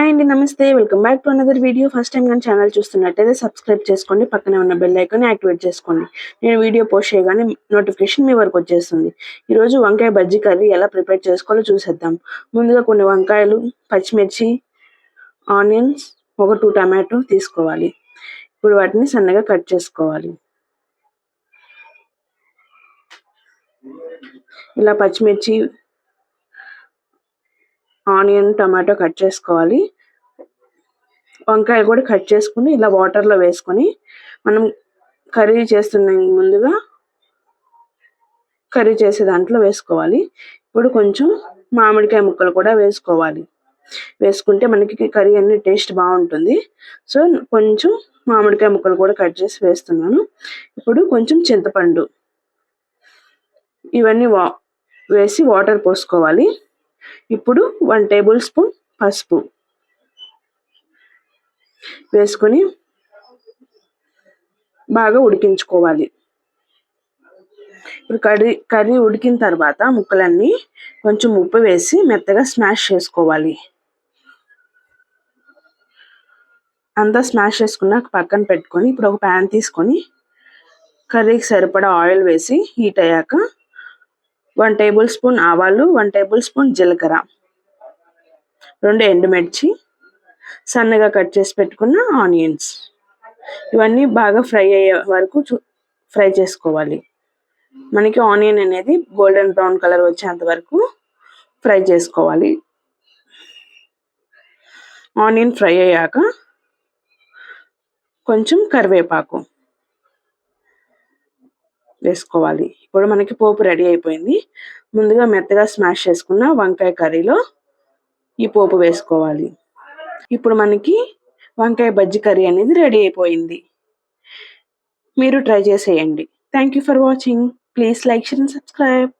అండి నమస్తే. Welcome back to another video first time కానీ ఛానల్ చూస్తున్నట్టయితే సబ్స్క్రైబ్ చేసుకోండి. పక్కనే ఉన్న బెల్ ఐకాన్ యాక్టివేట్ చేసుకోండి. నేను వీడియో పోస్ట్ చేయగానే నోటిఫికేషన్ మీ వరకు వచ్చేస్తుంది. ఈరోజు వంకాయ బజ్జీ కర్రీ ఎలా ప్రిపేర్ చేసుకోవాలో చూసేద్దాం. ముందుగా కొన్ని వంకాయలు పచ్చిమిర్చి ఆనియన్స్ ఒక టూ టమాటో తీసుకోవాలి. ఇప్పుడు వాటిని సన్నగా కట్ చేసుకోవాలి. ఇలా పచ్చిమిర్చి ఆనియన్ టమాటో కట్ చేసుకోవాలి. వంకాయ కూడా కట్ చేసుకుని ఇలా వాటర్లో వేసుకొని మనం కర్రీ చేస్తున్న ముందుగా కర్రీ చేసే దాంట్లో వేసుకోవాలి. ఇప్పుడు కొంచెం మామిడికాయ ముక్కలు కూడా వేసుకోవాలి. వేసుకుంటే మనకి కర్రీ అన్ని టేస్ట్ బాగుంటుంది. సో కొంచెం మామిడికాయ ముక్కలు కూడా కట్ చేసి వేస్తున్నాను. ఇప్పుడు కొంచెం చింతపండు. ఇవన్నీ వా వేసి వాటర్ పోసుకోవాలి. ఇప్పుడు వన్ టేబుల్ స్పూన్ పసుపు వేసుకొని బాగా ఉడికించుకోవాలి. ఇప్పుడు కర్రీ కర్రీ ఉడికిన తర్వాత ముక్కలన్నీ కొంచెం ఉప్పు వేసి మెత్తగా స్మాష్ చేసుకోవాలి. అంతా స్మాష్ చేసుకున్నాక పక్కన పెట్టుకొని ఇప్పుడు ఒక ప్యాన్ తీసుకొని కర్రీకి సరిపడా ఆయిల్ వేసి హీట్ అయ్యాక వన్ టేబుల్ స్పూన్ ఆవాలు వన్ టేబుల్ స్పూన్ జీలకర్ర. రెండు ఎండుమిర్చి సన్నగా కట్ చేసి పెట్టుకున్న ఆనియన్స్. ఇవన్నీ బాగా ఫ్రై అయ్యే వరకు ఫ్రై చేసుకోవాలి. మనకి ఆనియన్ అనేది గోల్డెన్ బ్రౌన్ కలర్ వచ్చేంత వరకు ఫ్రై చేసుకోవాలి. ఆనియన్ ఫ్రై అయ్యాక కొంచెం కరివేపాకు. వేసుకోవాలి. ఇప్పుడు మనకి పోపు రెడీ అయిపోయింది. ముందుగా మెత్తగా స్మాష్ చేసుకున్న వంకాయ కర్రీలో ఈ పోపు వేసుకోవాలి. ఇప్పుడు మనకి వంకాయ బజ్జి కర్రీ అనేది రెడీ అయిపోయింది. మీరు ట్రై చేసేయండి. Thank you for watching please like share and subscribe